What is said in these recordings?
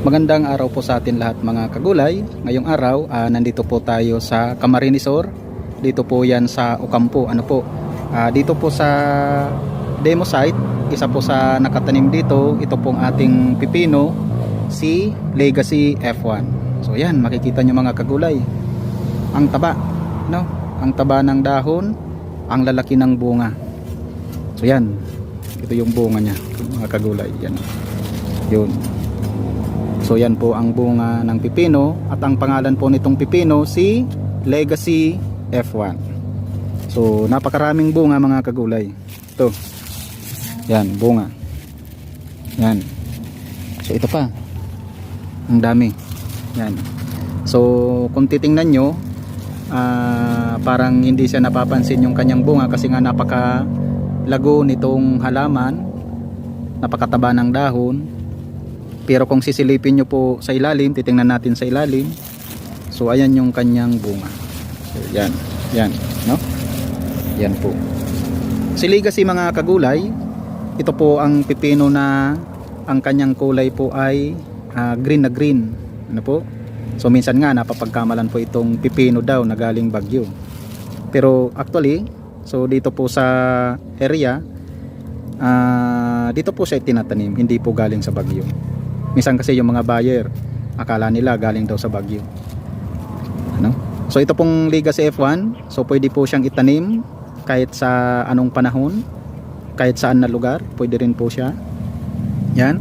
Magandang araw po sa atin lahat mga kagulay. Ngayong araw, ah, nandito po tayo sa Camarinesor. Dito po yan sa Ocampo. Ano po? Ah, dito po sa demo site, isa po sa nakatanim dito, ito pong ating pipino, si Legacy F1. So yan, makikita nyo mga kagulay. Ang taba, no? Ang taba ng dahon, ang lalaki ng bunga. So yan, ito yung bunga niya, mga kagulay. Yan. Yun. So yan po ang bunga ng pipino at ang pangalan po nitong pipino si Legacy F1. So napakaraming bunga mga kagulay. Ito. Yan, bunga. Yan. So ito pa. Ang dami. Yan. So kung titingnan nyo, ah, parang hindi siya napapansin yung kanyang bunga kasi nga napaka lago nitong halaman, napakataba ng dahon, pero kung sisilipin nyo po sa ilalim, titingnan natin sa ilalim. So ayan yung kanyang bunga. So yan, yan, no? Yan po. Si Legacy mga kagulay, ito po ang pipino na ang kanyang kulay po ay ah, green na green. Ano po? So minsan nga napapagkamalan po itong pipino daw na galing Bagyo. Pero actually, so dito po sa area, ah, dito po siya tinatanim, hindi po galing sa Bagyo. Minsan kasi yung mga buyer, akala nila galing daw sa Baguio. Ano? So ito pong Legacy F1, so pwede po siyang itanim kahit sa anong panahon, kahit saan na lugar, pwede rin po siya. Yan.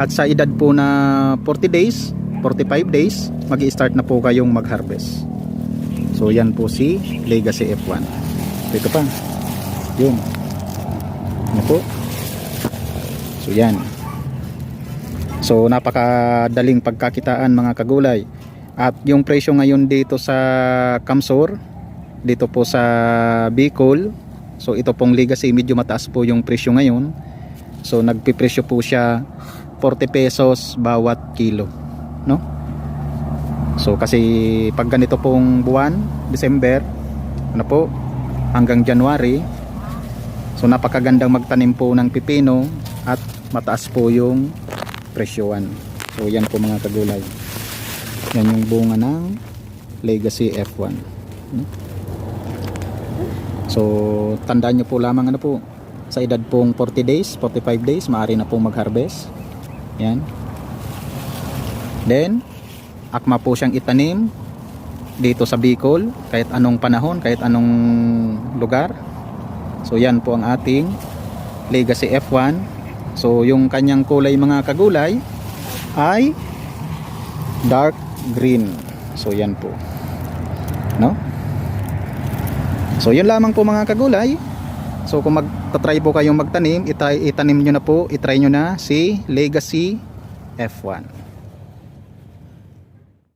At sa edad po na 40 days, 45 days, mag start na po kayong mag-harvest. So yan po si Legacy F1. Ito pa. Yun. Ano po? So yan. So napakadaling pagkakitaan mga kagulay. At yung presyo ngayon dito sa Kamsor, dito po sa Bicol, so ito pong Legacy medyo mataas po yung presyo ngayon. So nagpipresyo po siya 40 pesos bawat kilo, no? So kasi pag ganito pong buwan, December, ano po, hanggang January, so napakagandang magtanim po ng pipino at mataas po yung presyoan. So yan po mga kagulay. Yan yung bunga ng Legacy F1. Hmm? So tandaan nyo po lamang ano po sa edad pong 40 days, 45 days, maaari na pong mag-harvest. Yan. Then, akma po siyang itanim dito sa Bicol, kahit anong panahon, kahit anong lugar. So yan po ang ating Legacy F1 So yung kanyang kulay mga kagulay ay dark green. So yan po. No? So yun lamang po mga kagulay. So kung magta-try po kayong magtanim, itry, itanim nyo na po, itry nyo na si Legacy F1.